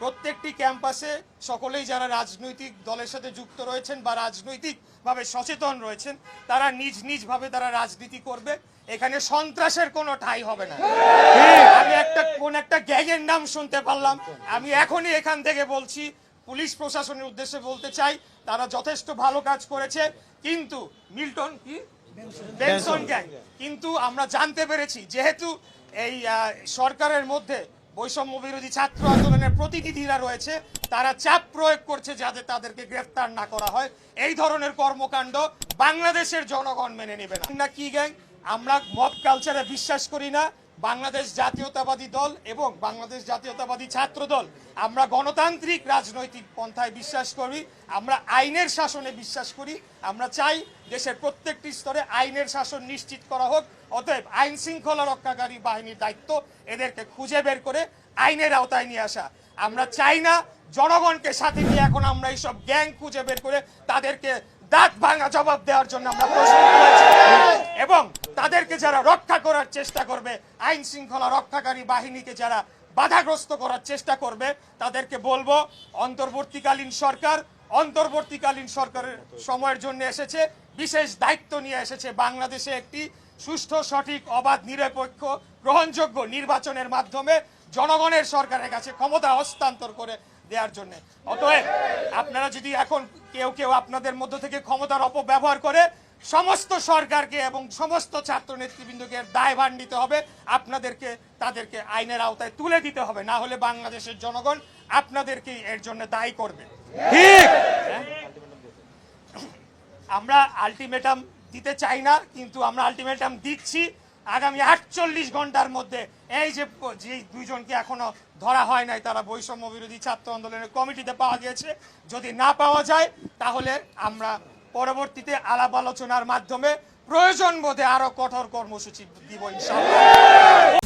প্রত্যেকটি ক্যাম্পাসে সকলেই যারা রাজনৈতিক দলের সাথে যুক্ত রয়েছেন বা রাজনৈতিকভাবে সচেতন রয়েছেন তারা নিজ নিজভাবে তারা রাজনীতি করবে। এখানে সন্ত্রাসের কোনো ঠাঁই হবে না। আমি একটা কোন একটা গ্যাংয়ের নাম শুনতে পারলাম। আমি এখনই এখান থেকে বলছি পুলিশ প্রশাসনের উদ্দেশ্যে বলতে চাই তারা যথেষ্ট ভালো কাজ করেছে কিন্তু মিল্টন কি? বেনসন গ্যাং কিন্তু আমরা জানতে পেরেছি যেহেতু এই সরকারের মধ্যে বৈষম্য বিরোধী ছাত্র আন্দোলনের প্রতিনিধিরা রয়েছে। তারা চাপ প্রয়োগ করছে যাতে তাদেরকে গ্রেফতার না করা হয়। এই ধরনের কর্মকাণ্ড বাংলাদেশের জনগণ মেনে নেবে না। কি গ্যাং? আমরা মব কালচারে বিশ্বাস করি না। বাংলাদেশ জাতীয়তাবাদী দল এবং বাংলাদেশ জাতীয়তাবাদী ছাত্র দল আমরা গণতান্ত্রিক রাজনৈতিক পন্থায় বিশ্বাস করি, আমরা আইনের শাসনে বিশ্বাস করি, আমরা চাই দেশের প্রত্যেকটি স্তরে আইনের শাসন নিশ্চিত করা হোক, অতএব আইন শৃঙ্খলা রক্ষাকারী বাহিনীর দায়িত্ব এদেরকে খুঁজে বের করে আইনের আওতায় নিয়ে আসা। আমরা চাই না জনগণকে সাথে নিয়ে এখন আমরা এইসব গ্যাং খুঁজে বের করে তাদেরকে দাঁত ভাঙা জবাব দেওয়ার জন্য আমরা প্রস্তুত রয়েছি। এবং তাদেরকে যারা রক্ষা করার চেষ্টা করবে, আইন শৃঙ্খলা রক্ষাকারী বাহিনীকে যারা বাধাগ্রস্ত করার চেষ্টা করবে, তাদেরকে বলব, অন্তর্বর্তীকালীন সরকার, অন্তর্বর্তীকালীন সরকারের সময়ের জন্য এসেছে, বিশেষ দায়িত্ব নিয়ে এসেছে বাংলাদেশে একটি সুষ্ঠু, সঠিক, অবাধ, নিরপেক্ষ, গ্রহণযোগ্য নির্বাচনের মাধ্যমে জনগণের সরকারের কাছে ক্ষমতা হস্তান্তর করে দেওয়ার জন্য। অতএব আপনারা যদি এখন কেউ কেউ আপনাদের মধ্য থেকে ক্ষমতার অপব্যবহার করে সমস্ত সরকারকে এবং সমস্ত ছাত্র নেতৃবৃন্দকে দায়ভার নিতে হবে। আপনাদেরকে তাদেরকে আইনের আওতায় তুলে দিতে হবে না হলে বাংলাদেশের জনগণ আপনাদেরকে এর জন্য দায়ী করবে। ঠিক! আমরা আলটিমেটাম দিতে চাই না কিন্তু আমরা আলটিমেটাম দিচ্ছি। আগামী আটচল্লিশ ঘণ্টার মধ্যে এই যে যে দুইজনকে এখনও ধরা হয় নাই তারা বৈষম্য বিরোধী ছাত্র আন্দোলনের কমিটিতে পাওয়া গিয়েছে। যদি না পাওয়া যায় তাহলে আমরা পরবর্তীতে আলাপ আলোচনার মাধ্যমে প্রয়োজন বোধে আরও কঠোর কর্মসূচি দিব ইনশাআল্লাহ।